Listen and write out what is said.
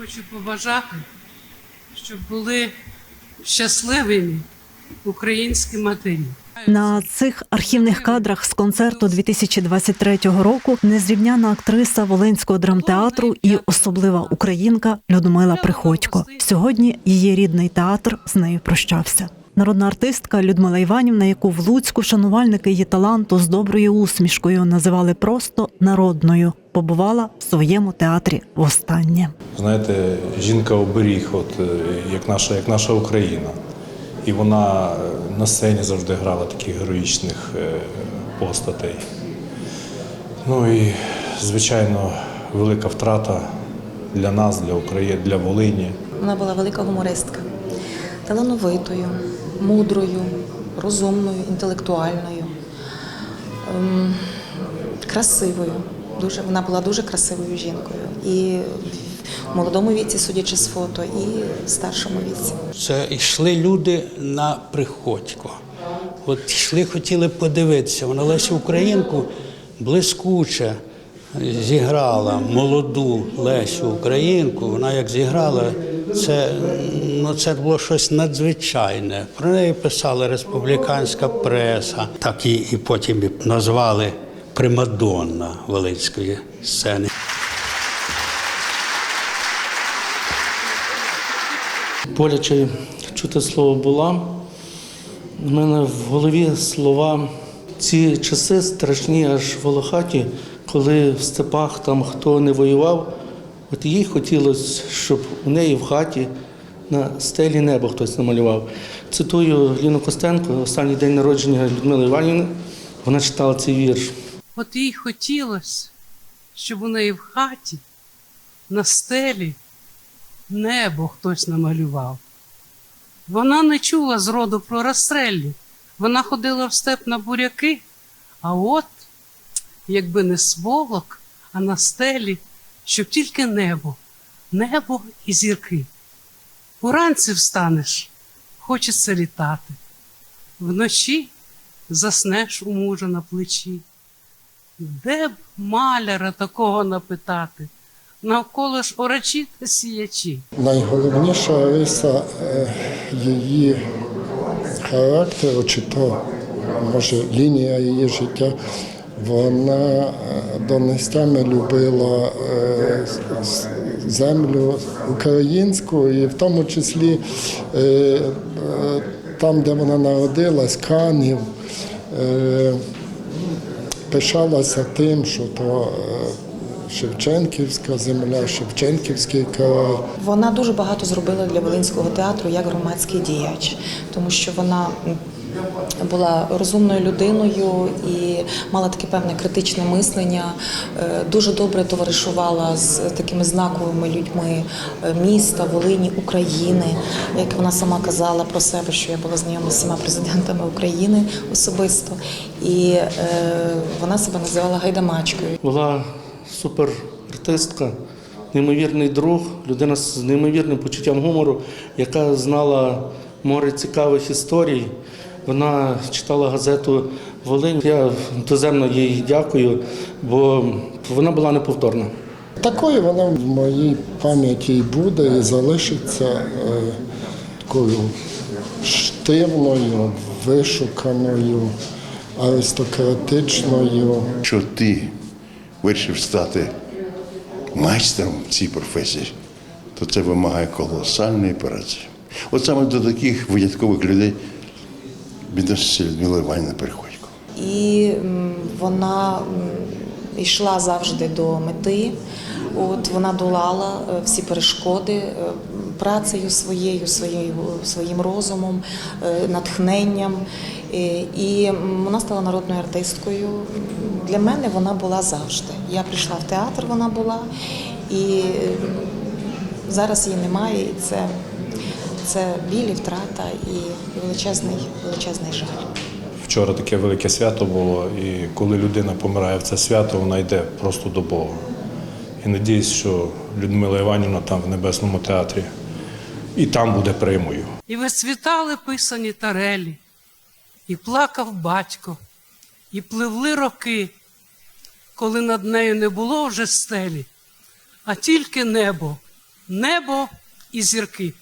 хочу побажати, щоб були щасливими українські матері. На цих архівних кадрах з концерту 2023 року незрівняна актриса Волинського драмтеатру і особлива українка Людмила Приходько. Сьогодні її рідний театр з нею прощався. Народна артистка Людмила Іванівна, яку в Луцьку шанувальники її таланту з доброю усмішкою називали просто народною, побувала в своєму театрі востаннє. Знаєте, жінка оберіг, от е, як наша, як наша Україна. І вона е, на сцені завжди грала таких героїчних е, постатей. Ну і, звичайно, велика втрата для нас, для України, для Волині. Вона була велика гумористка, талановитою, мудрою, розумною, інтелектуальною, ем, красивою. Дуже, вона була дуже красивою жінкою. І в молодому віці, судячи з фото, і в старшому віці. Це йшли люди на приходько. От йшли, хотіли подивитися. Вона Лесю Українку блискуче зіграла молоду Лесю Українку. Вона як зіграла, це, ну, це було щось надзвичайне. Про неї писала республіканська преса, так і, і потім назвали Примадонна Волинської сцени. боляче чути слово була. У мене в голові слова ці часи страшні, аж волохаті, коли в степах там хто не воював, от їй хотілося, щоб у неї в хаті на стелі небо хтось намалював. Цитую Ліну Костенко, останній день народження Людмили Іванівни. Вона читала цей вірш. От їй хотілося, щоб у неї в хаті на стелі небо хтось намалював. Вона не чула зроду про розстрелі. Вона ходила в степ на буряки, а от, якби не сволок, а на стелі, щоб тільки небо, небо і зірки. Уранці встанеш, хочеться літати. Вночі заснеш у мужа на плечі. Де б маляра такого напитати? Навколо ж орачі та сіячі. Найголовніша риса е, її характеру, чи то може лінія її життя, вона е, донестями любила е, землю українську, і в тому числі там, де вона народилась, Канів. Пишалася тим, що то е, Шевченківська земля, Шевченківський край. Вона дуже багато зробила для Волинського театру як громадський діяч, тому що вона була розумною людиною і мала таке певне критичне мислення. е, Дуже добре товаришувала з такими знаковими людьми е, міста, Волині, України. Як вона сама казала про себе, що я була знайома з всіма президентами України особисто, і е, вона себе називала гайдамачкою. Була суперартистка, неймовірний друг, людина з неймовірним почуттям гумору, яка знала море цікавих історій. Вона читала газету Волинь. Я доземно їй дякую, бо вона була неповторна. Такою вона в моїй пам'яті і буде, і залишиться е, такою штивною, вишуканою, аристократичною. Що ти вирішив стати майстром в цій професії, то це вимагає колосальної праці. От саме до таких виняткових людей відноситься Людмила Іванівна Приходько. І вона йшла завжди до мети. От вона долала е, всі перешкоди е, працею своєю, своєю своїм розумом, е, натхненням. І вона стала народною артисткою. Для мене вона була завжди. Я прийшла в театр, вона була, і зараз її немає. І це, це біль і втрата і величезний, величезний жаль. Вчора таке велике свято було, і коли людина помирає в це свято, вона йде просто до Бога. І надіюсь, що Людмила Іванівна там в Небесному театрі і там буде примою. І вицвітали писані тарелі, і плакав батько, і пливли роки, коли над нею не було вже стелі, а тільки небо, небо і зірки.